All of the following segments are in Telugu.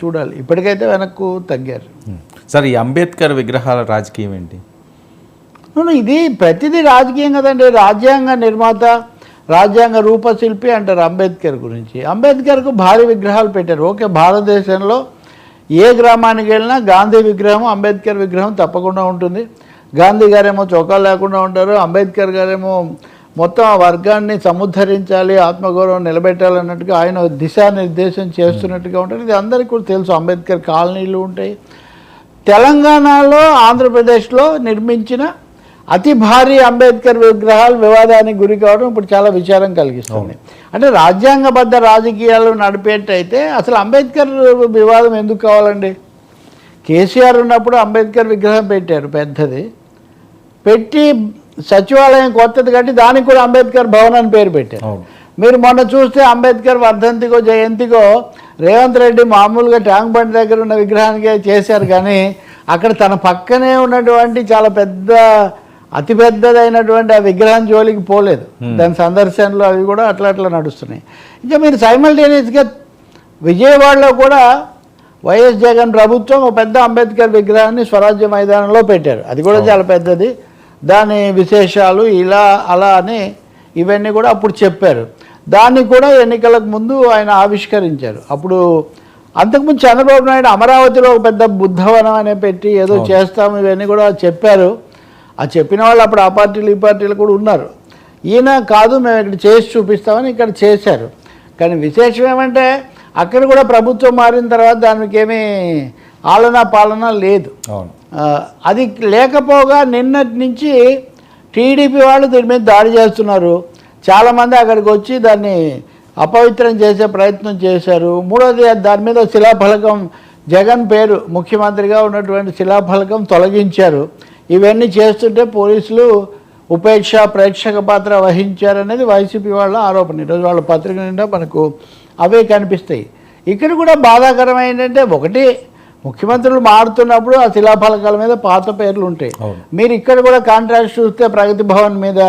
చూడాలి. ఇప్పటికైతే వెనక్కు తగ్గారు. సార్ ఈ అంబేద్కర్ విగ్రహాల రాజకీయం ఏంటి? ఇది ప్రతిదీ రాజకీయం కదండి. రాజ్యాంగ నిర్మాత రాజ్యాంగ రూపశిల్పి అంటారు అంబేద్కర్ గురించి. అంబేద్కర్కు భారీ విగ్రహాలు పెట్టారు. ఓకే భారతదేశంలో ఏ గ్రామానికి వెళ్ళినా గాంధీ విగ్రహం అంబేద్కర్ విగ్రహం తప్పకుండా ఉంటుంది. గాంధీ గారేమో చొక్కా లేకుండా ఉంటారు. అంబేద్కర్ గారేమో మొత్తం ఆ వర్గాన్ని సముద్ధరించాలి ఆత్మగౌరవం నిలబెట్టాలన్నట్టుగా ఆయన దిశానిర్దేశం చేస్తున్నట్టుగా ఉంటారు. ఇది అందరికీ కూడా తెలుసు. అంబేద్కర్ కాలనీలు ఉంటాయి. తెలంగాణలో ఆంధ్రప్రదేశ్లో నిర్మించిన అతి భారీ అంబేద్కర్ విగ్రహాలు వివాదానికి గురి కావడం ఇప్పుడు చాలా విచారం కలిగిస్తుంది. అంటే రాజ్యాంగబద్ధ రాజకీయాలు నడిపేటైతే అసలు అంబేద్కర్ వివాదం ఎందుకు కావాలండి? కేసీఆర్ ఉన్నప్పుడు అంబేద్కర్ విగ్రహం పెట్టారు పెద్దది. పెట్టి సచివాలయం కొత్తది కట్టి దానికి కూడా అంబేద్కర్ భవన్ అని పేరు పెట్టారు. మీరు మొన్న చూస్తే అంబేద్కర్ వర్ధంతికో జయంతికో రేవంత్ రెడ్డి మామూలుగా ట్యాంక్ బండ్ దగ్గర ఉన్న విగ్రహానికే చేశారు కానీ అక్కడ తన పక్కనే ఉన్నటువంటి చాలా పెద్ద అతి పెద్దదైనటువంటి ఆ విగ్రహం జోలికి పోలేదు. దాని సందర్శనలు అవి కూడా అట్లా అట్లా నడుస్తున్నాయి. ఇంకా మీరు సైమల్టేనియస్గా విజయవాడలో కూడా వైఎస్ జగన్ ప్రభుత్వం ఒక పెద్ద అంబేద్కర్ విగ్రహాన్ని స్వరాజ్య మైదానంలో పెట్టారు. అది కూడా చాలా పెద్దది. దాని విశేషాలు ఇలా అలా అని ఇవన్నీ కూడా అప్పుడు చెప్పారు. దాన్ని కూడా ఎన్నికలకు ముందు ఆయన ఆవిష్కరించారు. అప్పుడు అంతకుముందు చంద్రబాబు నాయుడు అమరావతిలో ఒక పెద్ద బుద్ధవనం అనే పెట్టి ఏదో చేస్తాము ఇవన్నీ కూడా చెప్పారు. ఆ చెప్పిన వాళ్ళు అప్పుడు ఆ పార్టీలు ఈ పార్టీలు కూడా ఉన్నారు. ఈయన కాదు మేము ఇక్కడ చేసి చూపిస్తామని ఇక్కడ చేశారు. కానీ విశేషం ఏమంటే అక్కడ కూడా ప్రభుత్వం మారిన తర్వాత దానికి ఏమీ ఆలనా పాలన లేదు. అవును. అది లేకపోగా నిన్నటి నుంచి టీడీపీ వాళ్ళు దీని మీద దాడి చేస్తున్నారు. చాలామంది అక్కడికి వచ్చి దాన్ని అపవిత్రం చేసే ప్రయత్నం చేశారు. మూడోది దాని మీద శిలాఫలకం జగన్ పేరు ముఖ్యమంత్రిగా ఉన్నటువంటి శిలాఫలకం తొలగించారు. ఇవన్నీ చేస్తుంటే పోలీసులు ఉపేక్ష ప్రేక్షక పాత్ర వహించారనేది వైసీపీ వాళ్ళ ఆరోపణ. ఈరోజు వాళ్ళ పత్రిక నిండా మనకు అవే కనిపిస్తాయి. ఇక్కడ కూడా బాధాకరం ఏంటంటే ఒకటి ముఖ్యమంత్రులు మారుతున్నప్పుడు ఆ శిలాఫలకాల మీద పాత పేర్లు ఉంటాయి. మీరు ఇక్కడ కూడా కాంట్రాక్ట్ చూస్తే ప్రగతి భవన్ మీద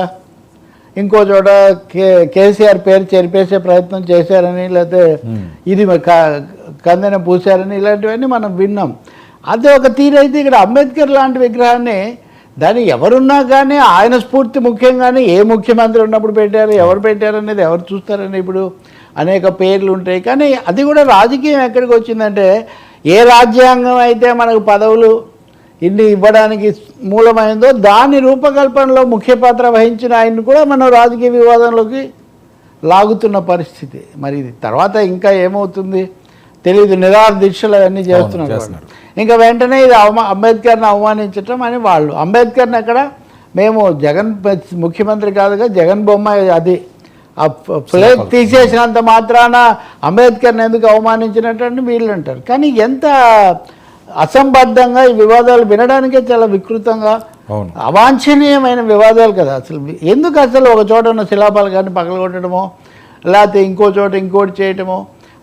ఇంకో చోట కే కేసీఆర్ పేరు చెరిపేసే ప్రయత్నం చేశారని లేకపోతే ఇది క- కందెన పూశారని ఇలాంటివన్నీ మనం విన్నాం. అదే ఒక తీరైతే ఇక్కడ అంబేద్కర్ లాంటి విగ్రహాన్ని దాన్ని ఎవరున్నా కానీ ఆయన స్ఫూర్తి ముఖ్యం కానీ ఏ ముఖ్యమంత్రి ఉన్నప్పుడు పెట్టారు ఎవరు పెట్టారు అనేది ఎవరు చూస్తారని ఇప్పుడు అనేక పేర్లు ఉంటాయి. కానీ అది కూడా రాజకీయం ఎక్కడికి వచ్చిందంటే ఏ రాజ్యాంగం అయితే మనకు పదవులు ఇన్ని ఇవ్వడానికి మూలమైందో దాని రూపకల్పనలో ముఖ్య పాత్ర వహించిన ఆయన్ని కూడా మనం రాజకీయ వివాదంలోకి లాగుతున్న పరిస్థితి. మరి ఇది తర్వాత ఇంకా ఏమవుతుంది? తెలియదు నిరాహార దీక్షలు అవన్నీ చేస్తున్నారు. ఇంకా వెంటనే ఇది అవమా అంబేద్కర్ని అవమానించటం అని వాళ్ళు. అంబేద్కర్ని అక్కడ మేము జగన్ ముఖ్యమంత్రి కాదుగా జగన్ బొమ్మ అది ఆ ఫ్లేగ్ తీసేసినంత మాత్రాన అంబేద్కర్ని ఎందుకు అవమానించినట్టు వీళ్ళు అంటారు. కానీ ఎంత అసంబద్ధంగా ఈ వివాదాలు వినడానికే చాలా వికృతంగా అవాంఛనీయమైన వివాదాలు కదా అసలు. ఎందుకు అసలు ఒక చోట ఉన్న శిలాపాలు కానీ పగలగొట్టడమో లేకపోతే ఇంకో చోట ఇంకోటి చేయటమో?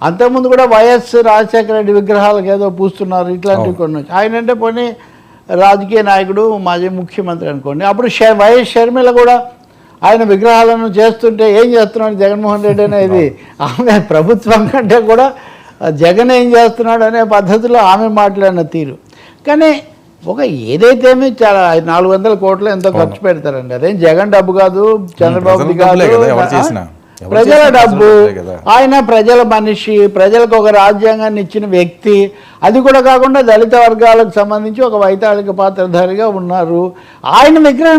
అంతకుముందు కూడా వైఎస్ రాజశేఖర రెడ్డి విగ్రహాలకు ఏదో పూస్తున్నారు ఇట్లాంటివి కొన్ని. ఆయన అంటే పోనీ రాజకీయ నాయకుడు మాజీ ముఖ్యమంత్రి అనుకోండి. అప్పుడు వైఎస్ షర్మిల కూడా ఆయన విగ్రహాలను చేస్తుంటే ఏం చేస్తున్నాడు జగన్మోహన్ రెడ్డి అనేది? ఆమె ప్రభుత్వం కంటే కూడా జగన్ ఏం చేస్తున్నాడు అనే పద్ధతిలో ఆమె మాట్లాడిన తీరు. కానీ ఒక ఏదైతేమి చాలా నాలుగు వందల కోట్లు ఎంతో ఖర్చు పెడతారండి. అదేం జగన్ డబ్బు కాదు చంద్రబాబు ప్రజల కదా, డబ్బు. ఆయన ప్రజల మనిషి ప్రజలకు ఒక రాజ్యాంగాన్ని ఇచ్చిన వ్యక్తి. అది కూడా కాకుండా దళిత వర్గాలకు సంబంధించి ఒక వైతాళిక పాత్రధారిగా ఉన్నారు. ఆయన విగ్రహం